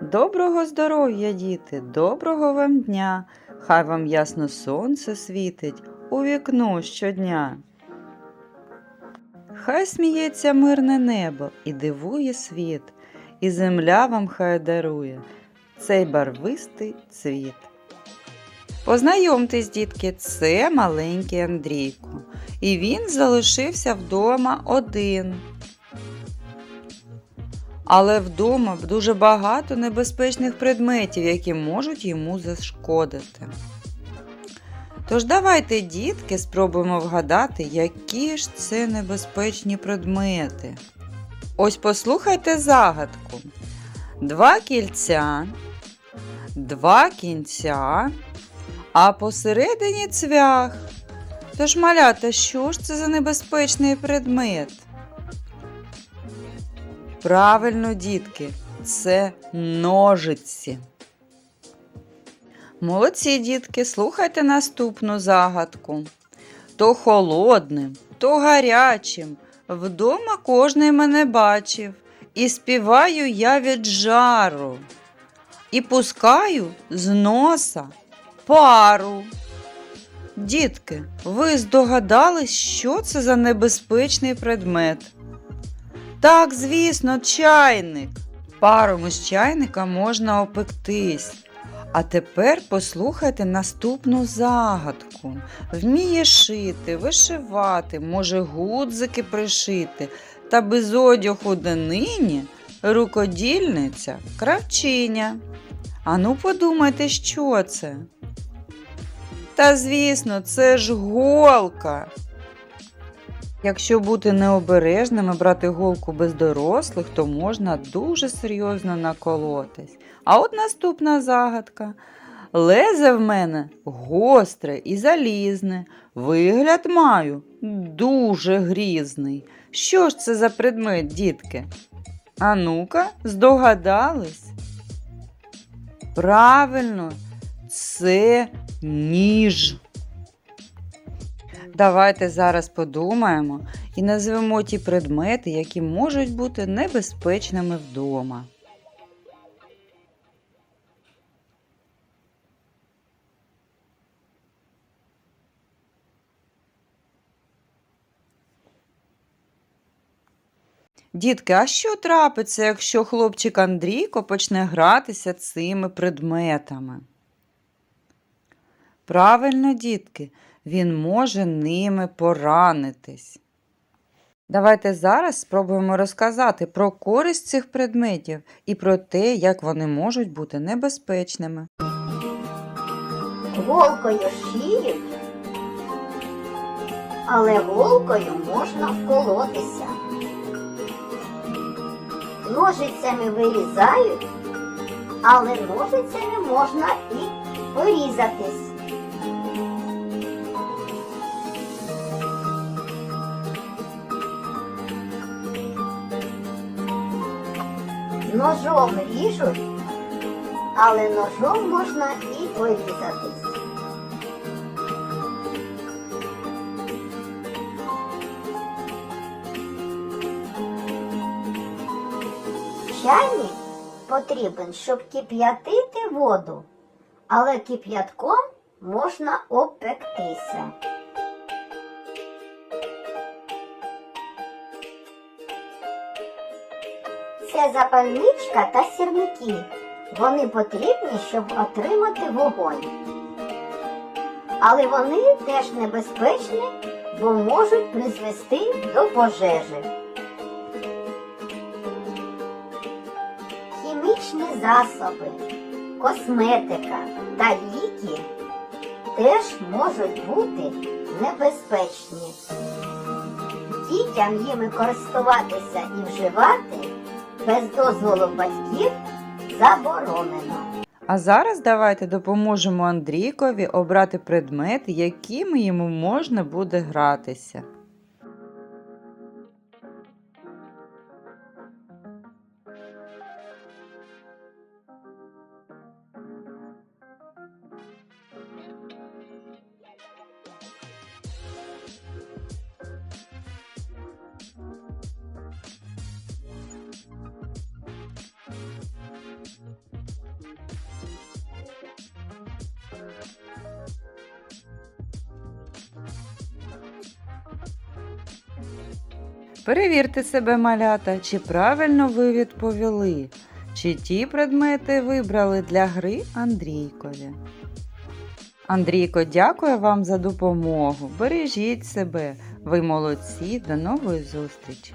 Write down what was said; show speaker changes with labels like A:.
A: Доброго здоров'я, діти, доброго вам дня! Хай вам ясно сонце світить у вікно щодня. Хай сміється мирне небо і дивує світ, і земля вам хай дарує цей барвистий цвіт. Познайомтесь, дітки, це маленький Андрійко, і він залишився вдома один. Але вдома дуже багато небезпечних предметів, які можуть йому зашкодити. Тож давайте, дітки, спробуємо вгадати, які ж це небезпечні предмети. Ось послухайте загадку. Два кільця, два кінця, а посередині цвях. Тож, малята, що ж це за небезпечний предмет? Правильно, дітки, це ножиці. Молодці, дітки, слухайте наступну загадку. То холодним, то гарячим. Вдома кожний мене бачив, і співаю я від жару, і пускаю з носа пару. Дітки, ви здогадались, що це за небезпечний предмет? Так, звісно, чайник. Паром із чайника можна опектись. А тепер послухайте наступну загадку. Вміє шити, вишивати, може гудзики пришити, та без одягу донині рукодільниця кравчиня. Ану подумайте, що це? Та звісно, це ж голка. Якщо бути необережним і брати голку без дорослих, то можна дуже серйозно наколотись. А от наступна загадка. Лезе в мене гостре і залізне, вигляд маю дуже грізний. Що ж це за предмет, дітки? А ну-ка, здогадались? Правильно, це ніж. Давайте зараз подумаємо і назвемо ті предмети, які можуть бути небезпечними вдома. Дітки, а що трапиться, якщо хлопчик Андрійко почне гратися цими предметами? Правильно, дітки, він може ними поранитись. Давайте зараз спробуємо розказати про користь цих предметів і про те, як вони можуть бути небезпечними.
B: Голкою шиють, але голкою можна вколотися. Ножицями вирізають, але ножицями можна і порізатись. Ножом ріжуть, але ножом можна і порізатись. Чайник потрібен, щоб кип'ятити воду, але кип'ятком можна обпектися. Це запальничка та сірники. Вони потрібні, щоб отримати вогонь. Але вони теж небезпечні, бо можуть призвести до пожежі. Хімічні засоби, косметика та ліки теж можуть бути небезпечні. Дітям їми користуватися і вживати без дозволу батьків заборонено.
A: А зараз давайте допоможемо Андрійкові обрати предмети, якими йому можна буде гратися. Перевірте себе, малята, чи правильно ви відповіли, чи ті предмети вибрали для гри Андрійкові. Андрійко, дякую вам за допомогу. Бережіть себе. Ви молодці. До нової зустрічі!